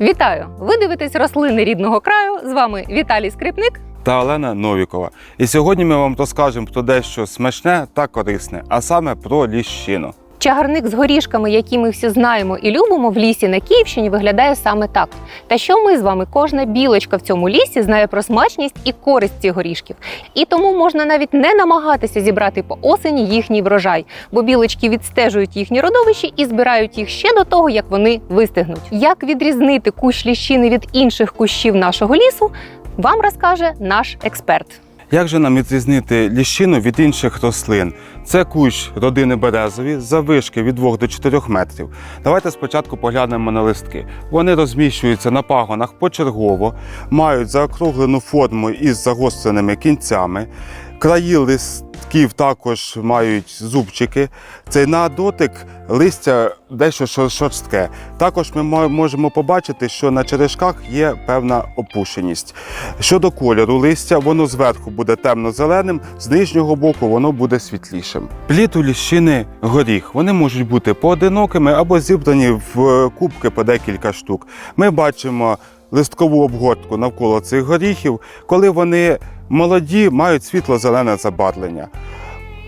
Вітаю! Ви дивитесь рослини рідного краю. З вами Віталій Скрипник. та Олена Новікова. І сьогодні ми вам розкажемо про дещо смачне та корисне, а саме про ліщину. Чагарник з горішками, які ми всі знаємо і любимо в лісі на Київщині, виглядає саме так. Та що ми з вами, кожна білочка в цьому лісі знає про смачність і користь цих горішків. І тому можна навіть не намагатися зібрати по осені їхній врожай, бо білочки відстежують їхні родовищі і збирають їх ще до того, як вони вистигнуть. Як відрізнити кущ ліщини від інших кущів нашого лісу, вам розкаже наш експерт. Як же нам відрізнити ліщину від інших рослин? Це кущ родини березові завишки від 2 до 4 метрів. Давайте спочатку поглянемо на листки. Вони розміщуються на пагонах почергово, мають заокруглену форму із загостреними кінцями. Краї листків також мають зубчики. Цей на дотик листя дещо шорстке. Також ми можемо побачити, що на черешках є певна опушеність. Щодо кольору листя, воно зверху буде темно-зеленим, з нижнього боку воно буде світлішим. Плід у ліщини горіх. Вони можуть бути поодинокими або зібрані в е, кубки по декілька штук. Ми бачимо листкову обгортку навколо цих горіхів, коли вони молоді, мають світло-зелене забарвлення.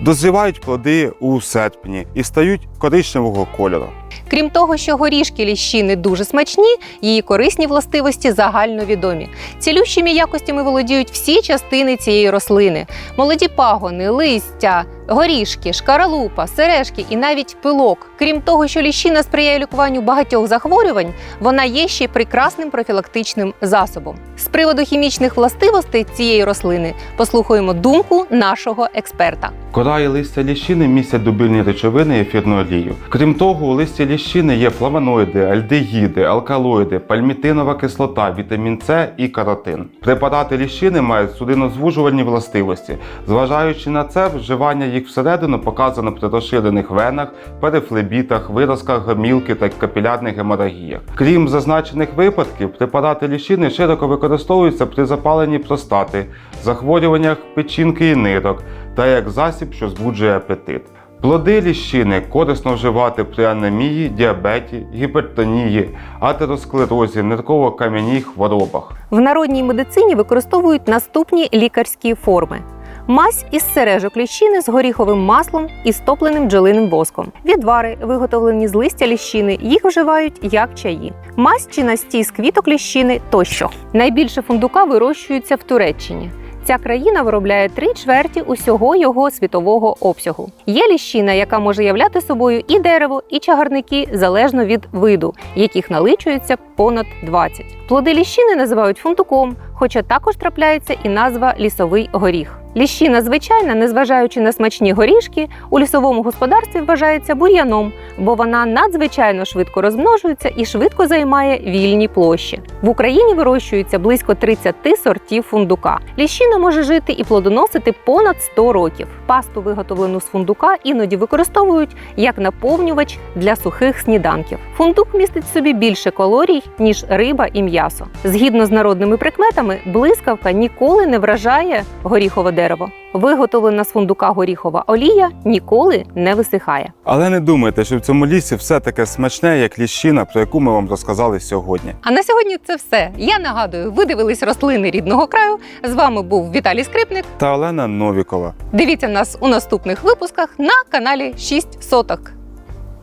Дозрівають плоди у серпні і стають коричневого кольору. Крім того, що горішки ліщини дуже смачні, її корисні властивості загальновідомі. Цілющими якостями володіють всі частини цієї рослини: молоді пагони, листя, горішки, шкаралупа, сережки і навіть пилок. Крім того, що ліщина сприяє лікуванню багатьох захворювань, вона є ще прекрасним профілактичним засобом. З приводу хімічних властивостей цієї рослини послухаємо думку нашого експерта. Кора і листя ліщини містять дубильні речовини і ефірну олію. Крім того, у листі ліщини є флавоноїди, альдегіди, алкалоїди, пальмітинова кислота, вітамін С і каротин. Препарати ліщини мають судинозвужувальні властивості. Зважаючи на це, вживання їх всередину показано при розширених венах, перифлебітах, виразках гомілки та капілярних геморагіях. Крім зазначених випадків, препарати ліщини широко використовуються при запаленні простати, захворюваннях печінки і нирок та як засіб, що збуджує апетит. Плоди ліщини корисно вживати при анемії, діабеті, гіпертонії, атеросклерозі, нирково-кам'яній хворобах. В народній медицині використовують наступні лікарські форми. Мазь із сережок ліщини з горіховим маслом і стопленим бджолиним воском. Відвари, виготовлені з листя ліщини, їх вживають як чаї. Мазь чи настій з квіток ліщини тощо. Найбільше фундука вирощується в Туреччині. Ця країна виробляє три чверті усього його світового обсягу. Є ліщина, яка може являти собою і дерево, і чагарники залежно від виду, яких наличується понад 20. Плоди ліщини називають фундуком, хоча також трапляється і назва лісовий горіх. Ліщина звичайна, незважаючи на смачні горішки, у лісовому господарстві вважається бур'яном, бо вона надзвичайно швидко розмножується і швидко займає вільні площі. В Україні вирощується близько 30 сортів фундука. Ліщина може жити і плодоносити понад 100 років. Пасту, виготовлену з фундука, іноді використовують як наповнювач для сухих сніданків. Фундук містить в собі більше калорій, ніж риба і м'ясо. Згідно з народними прикметами, блискавка ніколи не вражає горіхове дерево. Виготовлена з фундука горіхова олія ніколи не висихає. Але не думайте, що в цьому лісі все таке смачне, як ліщина, про яку ми вам розказали сьогодні. А на сьогодні це все. Я нагадую, ви дивились рослини рідного краю. З вами був Віталій Скрипник. Та Олена Новікова. Дивіться нас у наступних випусках на каналі 6 соток.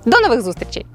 До нових зустрічей!